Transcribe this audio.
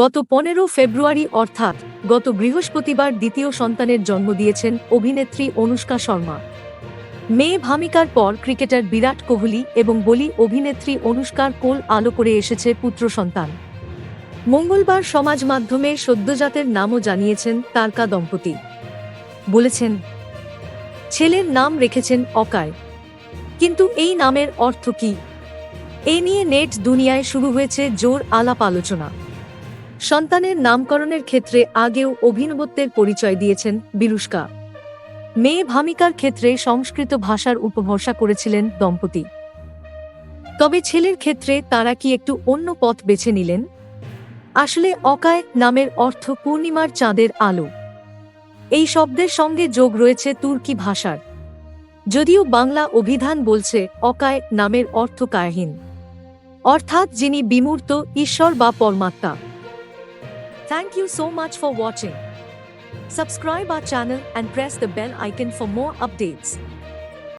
গত পনেরো ফেব্রুয়ারি অর্থাৎ গত বৃহস্পতিবার দ্বিতীয় সন্তানের জন্ম দিয়েছেন অভিনেত্রী অনুষ্কা শর্মা। মেয়ে ভামিকার পর ক্রিকেটার বিরাট কোহলি এবং বলি অভিনেত্রী অনুষ্কার কোল আলো করে এসেছে পুত্র সন্তান। মঙ্গলবার সমাজ মাধ্যমে সদ্যজাতের নামও জানিয়েছেন তারকা দম্পতি। বলেছেন, ছেলের নাম রেখেছেন অকায় কিন্তু এই নামের অর্থ কি? এ নিয়ে নেট দুনিয়ায় শুরু হয়েছে জোর আলাপ আলোচনা। সন্তানের নামকরণের ক্ষেত্রে আগেও অভিনবত্বের পরিচয় দিয়েছেন বিরুষ্কা মেয়ে ভামিকার ক্ষেত্রে সংস্কৃত ভাষার উপভরসা করেছিলেন দম্পতি। তবে ছেলের ক্ষেত্রে তারা কি একটু অন্য পথ বেছে নিলেন? আসলে অকায় নামের অর্থ পূর্ণিমার চাঁদের আলো। এই শব্দের সঙ্গে যোগ রয়েছে তুর্কি ভাষার। যদিও বাংলা অভিধান বলছে অকায় নামের অর্থ কায়হীন। অর্থাৎ যিনি বিমূর্ত, ঈশ্বর বা পরমাত্মা। Thank you so much for watching. Subscribe our channel and press the bell icon for more updates.